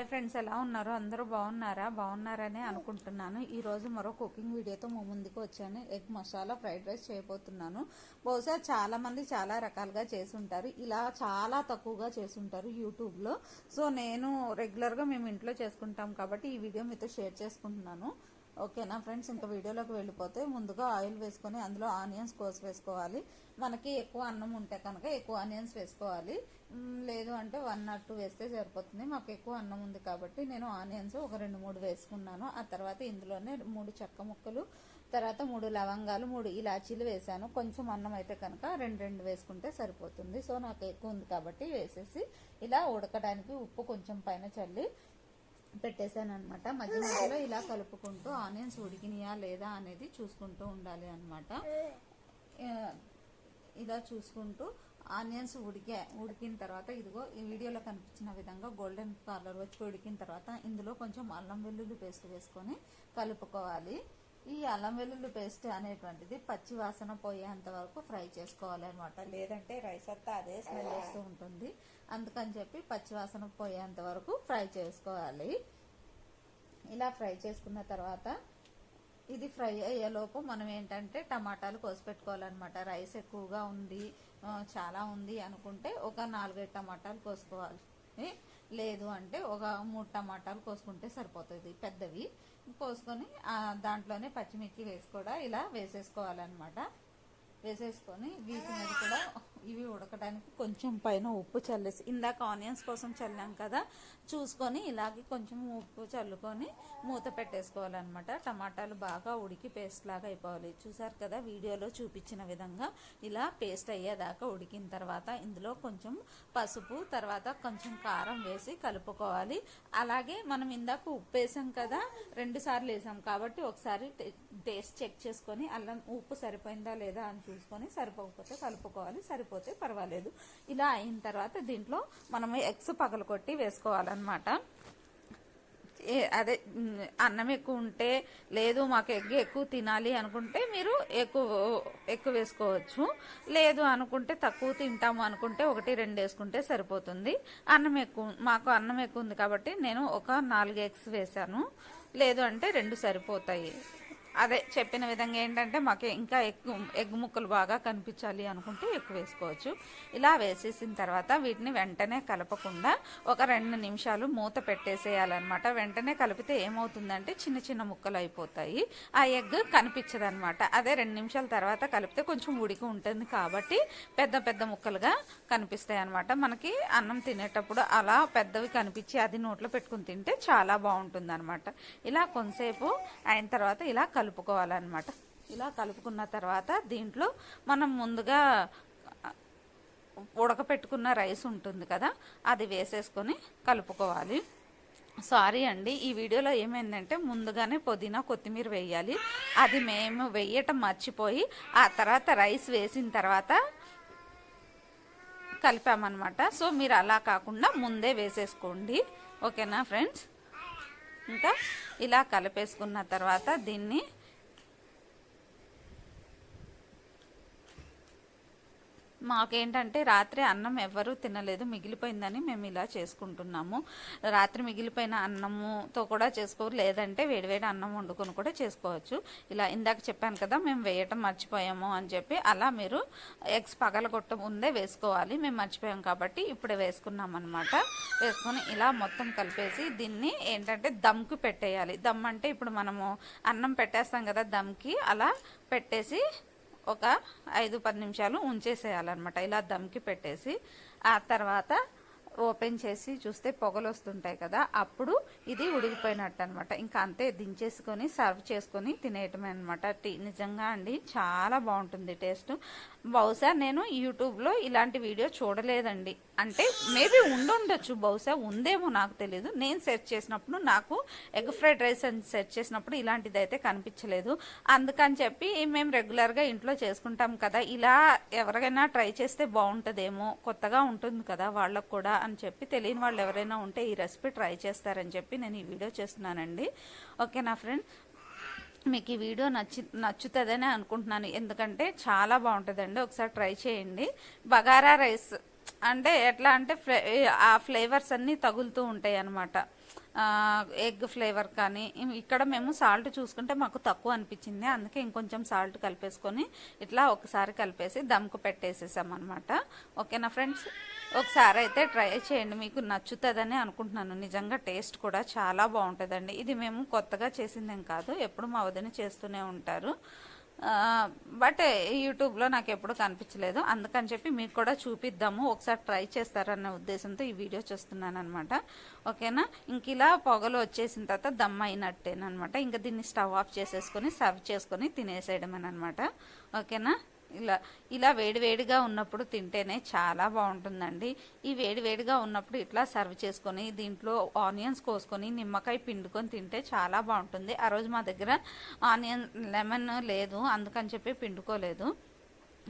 Hi friends ఎలా ఉన్నారు? అందరూ బాగున్నారా? బాగున్నారనే అనుకుంటున్నాను. ఈరోజు మరో కుకింగ్ వీడియోతో మా ముందుకు వచ్చాను. ఎగ్ మసాలా ఫ్రైడ్ రైస్ చేయబోతున్నాను. బహుశా చాలా మంది చాలా రకాలుగా చేసుంటారు. ఇలా చాలా తక్కువగా చేసుంటారు యూట్యూబ్లో. సో నేను రెగ్యులర్గా మేము ఇంట్లో చేసుకుంటాం కాబట్టి ఈ వీడియో మీతో షేర్ చేసుకుంటున్నాను. ఓకేనా ఫ్రెండ్స్? ఇంకా వీడియోలోకి వెళ్ళిపోతే ముందుగా ఆయిల్ వేసుకొని అందులో ఆనియన్స్ కోసి వేసుకోవాలి. మనకి ఎక్కువ అన్నం ఉంటే కనుక ఎక్కువ ఆనియన్స్ వేసుకోవాలి. లేదు అంటే వన్ ఆర్ టూ వేస్తే సరిపోతుంది. మాకు ఎక్కువ అన్నం ఉంది కాబట్టి నేను ఆనియన్స్ ఒక రెండు మూడు వేసుకున్నాను. ఆ తర్వాత ఇందులోనే మూడు చెక్క ముక్కలు తర్వాత మూడు లవంగాలు మూడు ఇలాచీలు వేసాను. కొంచెం అన్నం అయితే కనుక రెండు రెండు వేసుకుంటే సరిపోతుంది. సో నాకు ఎక్కువ ఉంది కాబట్టి వేసేసి ఇలా ఉడకడానికి ఉప్పు కొంచెం పైన చల్లి పెట్టేశాను అనమాట మధ్య మధ్యలో ఇలా కలుపుకుంటూ ఆనియన్స్ ఉడికినాయా లేదా అనేది చూసుకుంటూ ఉండాలి అనమాట ఇలా చూసుకుంటూ ఆనియన్స్ ఉడికే ఉడికిన తర్వాత ఇదిగో ఈ వీడియోలో కనిపించిన విధంగా గోల్డెన్ కలర్ వచ్చి ఉడికిన తర్వాత ఇందులో కొంచెం అల్లం వెల్లుల్లి పేస్ట్ వేసుకొని కలుపుకోవాలి. ఈ అల్లం వెల్లుల్లి పేస్ట్ అనేటువంటిది పచ్చి వాసన పోయేంత వరకు ఫ్రై చేసుకోవాలి అనమాట లేదంటే రైస్ అంతా అదే స్మెల్ వస్తూ ఉంటుంది. అందుకని చెప్పి పచ్చి వాసన పోయేంత వరకు ఫ్రై చేసుకోవాలి. ఇలా ఫ్రై చేసుకున్న తర్వాత ఇది ఫ్రై అయ్యేలోపు మనం ఏంటంటే టమాటాలు కోసి పెట్టుకోవాలన్నమాట. రైస్ ఎక్కువగా ఉంది చాలా ఉంది అనుకుంటే ఒక నాలుగైదు టమాటాలు కోసుకోవాలి. లేదు అంటే ఒక మూడు టమాటాలు కోసుకుంటే సరిపోతుంది. పెద్దవి. కోసుకొని దాంట్లోనే పచ్చిమిర్చి వేసి కూడా ఇలా వేసేసుకోవాలన్నమాట. వేసేసుకొని వీటి మీద కూడా ఇవి ఉడకడానికి కొంచెం పైన ఉప్పు చల్లేసి ఇందాక ఆనియన్స్ కోసం చల్లాం కదా చూసుకొని ఇలాగే కొంచెం ఉప్పు చల్లుకొని మూత పెట్టేసుకోవాలన్నమాట. టమాటాలు బాగా ఉడికి పేస్ట్ లాగా అయిపోవాలి. చూసారు కదా వీడియోలో చూపించిన విధంగా ఇలా పేస్ట్ అయ్యేదాకా ఉడికిన తర్వాత ఇందులో కొంచెం పసుపు తర్వాత కొంచెం కారం వేసి కలుపుకోవాలి. అలాగే మనం ఇందాక ఉప్పు వేసాం కదా రెండు సార్లు వేసాం కాబట్టి ఒకసారి టే- టేస్ట్ చెక్ చేసుకొని అల్లం ఉప్పు సరిపోయిందా లేదా అని చూసుకొని సరిపోకపోతే కలుపుకోవాలి సరిపోతే పర్వాలేదు. ఇలా అయిన తర్వాత దీంట్లో మనం ఎగ్స్ పగలకొట్టి వేసుకోవాలన్నమాట. ఏ- అదే అన్నం ఎక్కువ ఉంటే లేదు మాకు ఎగ్ ఎక్కువ తినాలి అనుకుంటే మీరు ఎక్కువ ఎక్కువ వేసుకోవచ్చు. లేదు అనుకుంటే తక్కువ తింటాము అనుకుంటే ఒకటి రెండు వేసుకుంటే సరిపోతుంది. అన్నం ఎక్కువ మాకు అన్నం ఎక్కువ ఉంది కాబట్టి నేను ఒక నాలుగు ఎగ్స్ వేసాను లేదు అంటే రెండు సరిపోతాయి. అదే చెప్పిన విధంగా ఏంటంటే మాకు ఇంకా ఎక్కువ ఎగ్ ముక్కలు బాగా కనిపించాలి అనుకుంటే ఎక్కువ వేసుకోవచ్చు. ఇలా వేసేసిన తర్వాత వీటిని వెంటనే కలపకుండా ఒక రెండు నిమిషాలు మూత పెట్టేసేయాలన్నమాట. వెంటనే కలిపితే ఏమవుతుందంటే చిన్న చిన్న ముక్కలు అయిపోతాయి. ఆ ఎగ్ కనిపించదు అనమాట అదే రెండు నిమిషాల తర్వాత కలిపితే కొంచెం ఉడికి ఉంటుంది కాబట్టి పెద్ద పెద్ద ముక్కలుగా కనిపిస్తాయి అనమాట మనకి అన్నం తినేటప్పుడు అలా పెద్దవి కనిపించి అది నోట్లో పెట్టుకుని తింటే చాలా బాగుంటుంది అనమాట ఇలా కొంతసేపు అయిన తర్వాత ఇలా కలుపుకోవాలన్నమాట. ఇలా కలుపుకున్న తర్వాత దీంట్లో మనం ముందుగా ఉడకపెట్టుకున్న రైస్ ఉంటుంది కదా అది వేసేసుకొని కలుపుకోవాలి. సారీ అండి ఈ వీడియోలో ఏమైందంటే ముందుగానే పుదీనా కొత్తిమీర వేయాలి. అది మేము వేయటం మర్చిపోయి ఆ తర్వాత రైస్ వేసిన తర్వాత కలిపామన్నమాట. సో మీరు అలా కాకుండా ముందే వేసేసుకోండి. ఓకేనా ఫ్రెండ్స్? ఇంకా ఇలా కలిపేసుకున్న తర్వాత దీన్ని మాకేంటంటే రాత్రి అన్నం ఎవరూ తినలేదు మిగిలిపోయిందని మేము ఇలా చేసుకుంటున్నాము. రాత్రి మిగిలిపోయిన అన్నముతో కూడా చేసుకోవచ్చు లేదంటే వేడివేడి అన్నం వండుకొని కూడా చేసుకోవచ్చు. ఇలా ఇందాక చెప్పాను కదా మేము వేయటం మర్చిపోయాము అని చెప్పి అలా మీరు ఎగ్స్ పగలగొట్ట ముందే వేసుకోవాలి. మేము మర్చిపోయాం కాబట్టి ఇప్పుడే వేసుకున్నాం అనమాట వేసుకొని ఇలా మొత్తం కలిపేసి దీన్ని ఏంటంటే దమ్కి పెట్టేయాలి. దమ్ అంటే ఇప్పుడు మనము అన్నం పెట్టేస్తాం కదా దమ్కి అలా పెట్టేసి ఒక ఐదు పది నిమిషాలు ఉంచేసేయాలన్నమాట. ఇలా దమ్కి పెట్టేసి ఆ తర్వాత ఓపెన్ చేసి చూస్తే పొగలు వస్తుంటాయి కదా అప్పుడు ఇది ఉడికిపోయినట్టు అనమాట ఇంకా అంతే దించేసుకొని సర్వ్ చేసుకొని తినేయటమే అనమాట నిజంగా అండి చాలా బాగుంటుంది టేస్ట్. బహుశా నేను యూట్యూబ్లో ఇలాంటి వీడియో చూడలేదండి. అంటే మేబీ ఉండుండొచ్చు బహుశా ఉందేమో నాకు తెలియదు నేను సెర్చ్ చేసినప్పుడు నాకు ఎగ్ ఫ్రైడ్ రైస్ అని సెర్చ్ చేసినప్పుడు ఇలాంటిది అయితే కనిపించలేదు. అందుకని చెప్పి మేము రెగ్యులర్గా ఇంట్లో చేసుకుంటాం కదా ఇలా ఎవరికైనా ట్రై చేస్తే బాగుంటుందేమో కొత్తగా ఉంటుంది కదా వాళ్ళకు కూడా. అని చెప్పి తెలియని వాళ్ళు ఎవరైనా ఉంటే ఈ రెసిపీ ట్రై చేస్తారని చెప్పి నేను ఈ వీడియో చేస్తున్నానండి. ఓకేనా ఫ్రెండ్? మీకు ఈ వీడియో నచ్చి నచ్చుతుందని అనుకుంటున్నాను. ఎందుకంటే చాలా బాగుంటుందండి. ఒకసారి ట్రై చేయండి. బగారా రైస్ అంటే ఎట్లా అంటే ఫ్లే ఆ ఫ్లేవర్స్ అన్నీ తగులుతూ ఉంటాయి అన్నమాట ఎగ్ ఫ్లేవర్ కానీ ఇక్కడ మేము సాల్ట్ చూసుకుంటే మాకు తక్కువ అనిపించింది. అందుకే ఇంకొంచెం సాల్ట్ కలిపేసుకొని ఇట్లా ఒకసారి కలిపేసి దమ్కు పెట్టేసేసాం అనమాట ఓకేనా ఫ్రెండ్స్? ఒకసారి అయితే ట్రై చేయండి. మీకు నచ్చుతుందని అనుకుంటున్నాను. నిజంగా టేస్ట్ కూడా చాలా బాగుంటుందండి. ఇది మేము కొత్తగా చేసిందేం కాదు. ఎప్పుడు మా వదిన చేస్తూనే ఉంటారు. బట్ యూట్యూబ్లో నాకు ఎప్పుడు కనిపించలేదు. అందుకని చెప్పి మీకు కూడా చూపిద్దాము. ఒకసారి ట్రై చేస్తారన్న ఉద్దేశంతో ఈ వీడియో చూస్తున్నాను అనమాట ఓకేనా? ఇంక ఇలా పొగలు వచ్చేసిన తర్వాత దమ్ అయినట్టేనమాట ఇంకా దీన్ని స్టవ్ ఆఫ్ చేసేసుకొని సర్వ్ చేసుకొని తినేసేయడమేనమాట ఓకేనా? ఇలా ఇలా వేడివేడిగా ఉన్నప్పుడు తింటేనే చాలా బాగుంటుందండి. ఈ వేడివేడిగా ఉన్నప్పుడు ఇట్లా సర్వ్ చేసుకొని దీంట్లో ఆనియన్స్ కోసుకొని నిమ్మకాయ పిండుకొని తింటే చాలా బాగుంటుంది. ఆ రోజు మా దగ్గర ఆనియన్ లెమన్ లేదు అందుకని చెప్పి పిండుకోలేదు.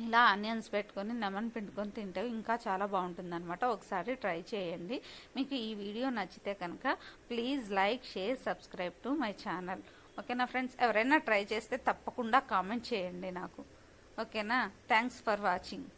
ఇలా ఆనియన్స్ పెట్టుకొని లెమన్ పిండుకొని తింటే ఇంకా చాలా బాగుంటుంది అనమాట ఒకసారి ట్రై చేయండి. మీకు ఈ వీడియో నచ్చితే కనుక please like share subscribe to my channel. ఓకేనా ఫ్రెండ్స్? ఎవరైనా ట్రై చేస్తే తప్పకుండా కామెంట్ చేయండి నాకు. ఓకేనా? Thanks for watching